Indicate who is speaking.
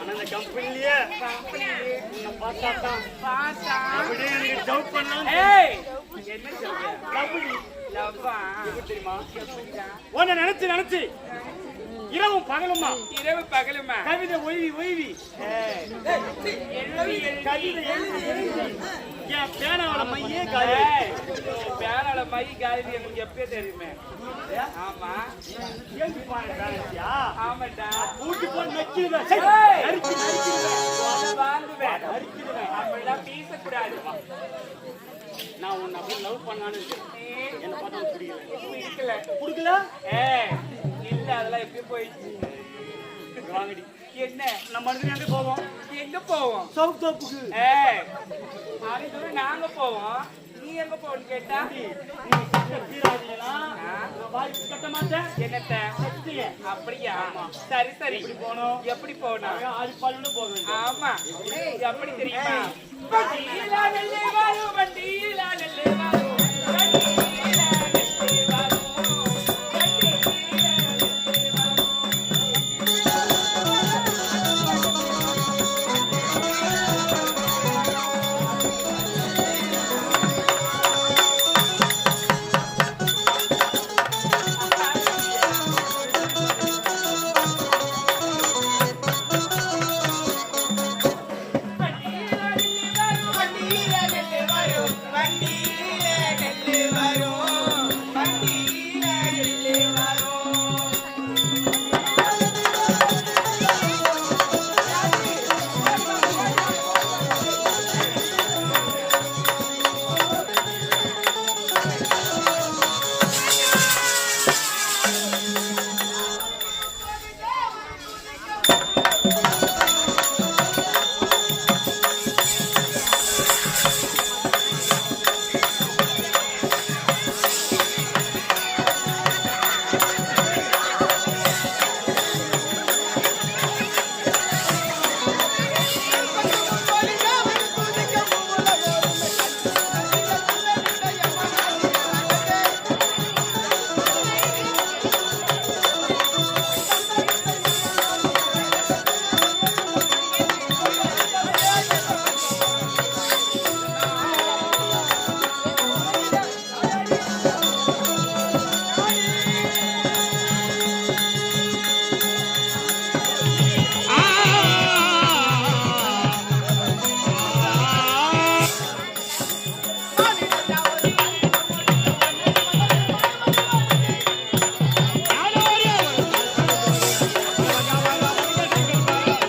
Speaker 1: ஆனா இந்த கம்பெனிலேயே உன்னை பார்த்தா தான்
Speaker 2: பார்த்தா
Speaker 1: அப்படியே எனக்கு டவுட் பண்ணலாம்
Speaker 2: ஏய் என்ன சொல்ற
Speaker 1: கம்பெனி
Speaker 2: லவ்வா
Speaker 1: எப்படி தெரியுமா
Speaker 2: எப்படிடா
Speaker 1: உன்னை நினைச்சு நினைச்சு இரவும் பகலுமா
Speaker 2: இரவு பகலுமா
Speaker 1: கவிதை ஒய்வி ஒய்வி கவிதை எழுதி எழுதி என் பேனாவோட மையே காலி
Speaker 2: ஏய், உன் பேரால மை காயத்ரி எனக்கு எப்பயே தெரியுமே. ஆமா. ஆமாடா
Speaker 1: ஊட்டி போய் நக்கிடுவேன். நறுக்கி நறுக்கிடுவேன்
Speaker 2: வாங்குவேன்.
Speaker 1: நறுக்கிடுவேன்.
Speaker 2: அப்படிலாம் பேசக்கூடாது.
Speaker 1: நான் உன்னை அப்படியே லவ் பண்ணான்னு. என்னை பார்த்தா பிடிக்கல கொடுக்கல?
Speaker 2: ஏய் இல்ல அதெல்லாம் எப்படி போயிடுச்சு.
Speaker 1: வாங்கடி.
Speaker 2: என்ன?
Speaker 1: நம்ம எங்க போவோம்?
Speaker 2: எங்க போவோம்?
Speaker 1: சவுத் தோப்புக்கு
Speaker 2: அது தூரம் நாங்க போவோம். நீ எங்க போன்னு கேட்டா?
Speaker 1: கிட்ட மாட்டேன்.
Speaker 2: என்னத்த? அப்படியா? சரி சரி.
Speaker 1: போகணும்?
Speaker 2: எப்படி
Speaker 1: வேண்டும்
Speaker 2: ஆமா. எப்படி? தெரியுமா? வண்டியில நெல்லு வரும் வண்டியில நெல்லு வரும். Thank you.